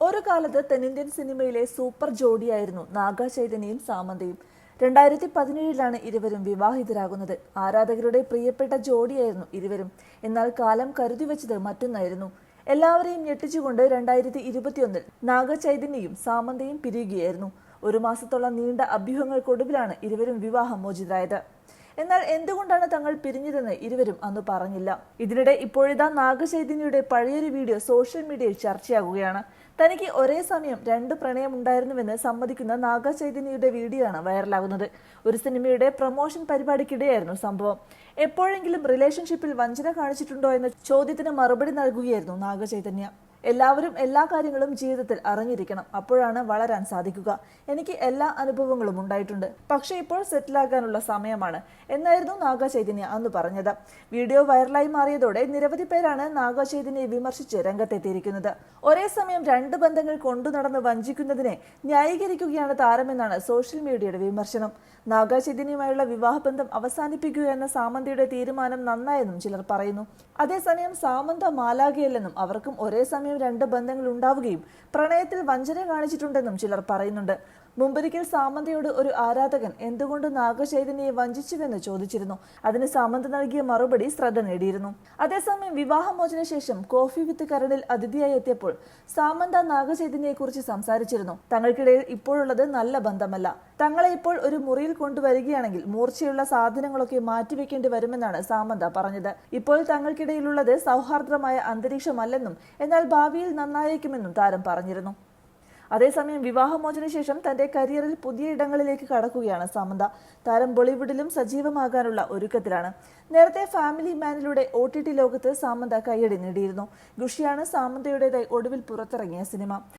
ഒരു കാലത്ത് തെന്നിന്ത്യൻ സിനിമയിലെ സൂപ്പർ ജോഡിയായിരുന്നു നാഗ ചൈതന്യയും സാമന്തയും. രണ്ടായിരത്തി പതിനേഴിലാണ് ഇരുവരും വിവാഹിതരാകുന്നത്. ആരാധകരുടെ പ്രിയപ്പെട്ട ജോഡിയായിരുന്നു ഇരുവരും. എന്നാൽ കാലം കരുതി വെച്ചത് മറ്റൊന്നായിരുന്നു. എല്ലാവരെയും ഞെട്ടിച്ചുകൊണ്ട് രണ്ടായിരത്തി ഇരുപത്തിയൊന്നിൽ നാഗ ചൈതന്യയും സാമന്തയും പിരിയുകയായിരുന്നു. ഒരു മാസത്തോളം നീണ്ട അഭ്യൂഹങ്ങൾക്കൊടുവിലാണ് ഇരുവരും വിവാഹം വിവാഹമോചിതരായത്. എന്നാൽ എന്തുകൊണ്ടാണ് തങ്ങൾ പിരിഞ്ഞതെന്ന് ഇരുവരും അന്ന് പറഞ്ഞില്ല. ഇതിനിടെ ഇപ്പോഴിതാ നാഗചൈതന്യയുടെ പഴയൊരു വീഡിയോ സോഷ്യൽ മീഡിയയിൽ ചർച്ചയാകുകയാണ്. തനിക്ക് ഒരേ സമയം രണ്ട് പ്രണയമുണ്ടായിരുന്നുവെന്ന് സമ്മതിക്കുന്ന നാഗചൈതന്യയുടെ വീഡിയോ ആണ് വൈറലാകുന്നത്. ഒരു സിനിമയുടെ പ്രൊമോഷൻ പരിപാടിക്കിടെയായിരുന്നു സംഭവം. എപ്പോഴെങ്കിലും റിലേഷൻഷിപ്പിൽ വഞ്ചന കാണിച്ചിട്ടുണ്ടോ എന്ന ചോദ്യത്തിന് മറുപടി നൽകുകയായിരുന്നു നാഗചൈതന്യ. എല്ലാവരും എല്ലാ കാര്യങ്ങളും ജീവിതത്തിൽ അറിഞ്ഞിരിക്കണം. അപ്പോഴാണ് വളരാൻ സാധിക്കുക. എനിക്ക് എല്ലാ അനുഭവങ്ങളും ഉണ്ടായിട്ടുണ്ട്. പക്ഷേ ഇപ്പോൾ സെറ്റിലാകാനുള്ള സമയമാണ്. എന്നായിരുന്നു നാഗ ചൈതന്യ അന്ന് പറഞ്ഞത്. വീഡിയോ വൈറലായി മാറിയതോടെ നിരവധി പേരാണ് നാഗ ചൈതന്യയെ വിമർശിച്ച് രംഗത്തെത്തിയിരിക്കുന്നത്. ഒരേ സമയം രണ്ട് ബന്ധങ്ങൾ കൊണ്ടു നടന്ന് വഞ്ചിക്കുന്നതിനെ ന്യായീകരിക്കുകയാണ് താരമെന്നാണ് സോഷ്യൽ മീഡിയയുടെ വിമർശനം. നാഗചൈതന്യയുമായുള്ള വിവാഹബന്ധം അവസാനിപ്പിക്കുക എന്ന സാമന്തയുടെ തീരുമാനം നന്നായെന്നും ചിലർ പറയുന്നു. അതേസമയം സാമന്ത മാലാഖയല്ലെന്നും അവർക്കും ഒരേ സമയം രണ്ട് ബന്ധങ്ങൾ ഉണ്ടാവുകയും പ്രണയത്തിൽ വഞ്ചന കാണിച്ചിട്ടുണ്ടെന്നും ചിലർ പറയുന്നുണ്ട്. മുമ്പൊരിക്കൽ സാമന്തയോട് ഒരു ആരാധകൻ എന്തുകൊണ്ട് നാഗചൈതന്യയെ വഞ്ചിച്ചുവെന്ന് ചോദിച്ചിരുന്നു. അതിന് സാമന്ത നൽകിയ മറുപടി ശ്രദ്ധ നേടിയിരുന്നു. അതേസമയം വിവാഹമോചന ശേഷം കോഫി വിത്ത് കരടിൽ അതിഥിയായി എത്തിയപ്പോൾ സാമന്ത നാഗചൈതന്യയെക്കുറിച്ച് സംസാരിച്ചിരുന്നു. തങ്ങൾക്കിടയിൽ ഇപ്പോഴുള്ളത് നല്ല ബന്ധമല്ല. തങ്ങളെ ഇപ്പോൾ ഒരു മുറിയിൽ കൊണ്ടുവരികയാണെങ്കിൽ മൂർച്ചയുള്ള സാധനങ്ങളൊക്കെ മാറ്റിവെക്കേണ്ടി വരുമെന്നാണ് സാമന്ത പറഞ്ഞത്. ഇപ്പോൾ തങ്ങൾക്കിടയിലുള്ളത് സൗഹാർദ്ദമായ അന്തരീക്ഷമല്ലെന്നും എന്നാൽ ഭാവിയിൽ നന്നായേക്കുമെന്നും താരം പറഞ്ഞിരുന്നു. അതേസമയം വിവാഹമോചന ശേഷം തന്റെ കരിയറിൽ പുതിയ ഇടങ്ങളിലേക്ക് കടക്കുകയാണ് സാമന്ത. താരം ബോളിവുഡിലും സജീവമാകാനുള്ള ഒരുക്കത്തിലാണ്. നേരത്തെ ഫാമിലി മാനിലൂടെ ഒ ടി ടി ലോകത്ത് സാമന്ത കൈയടി നേടിയിരുന്നു. ഖുഷിയാണ് സാമന്തയുടേതായി ഒടുവിൽ പുറത്തിറങ്ങിയ സിനിമ.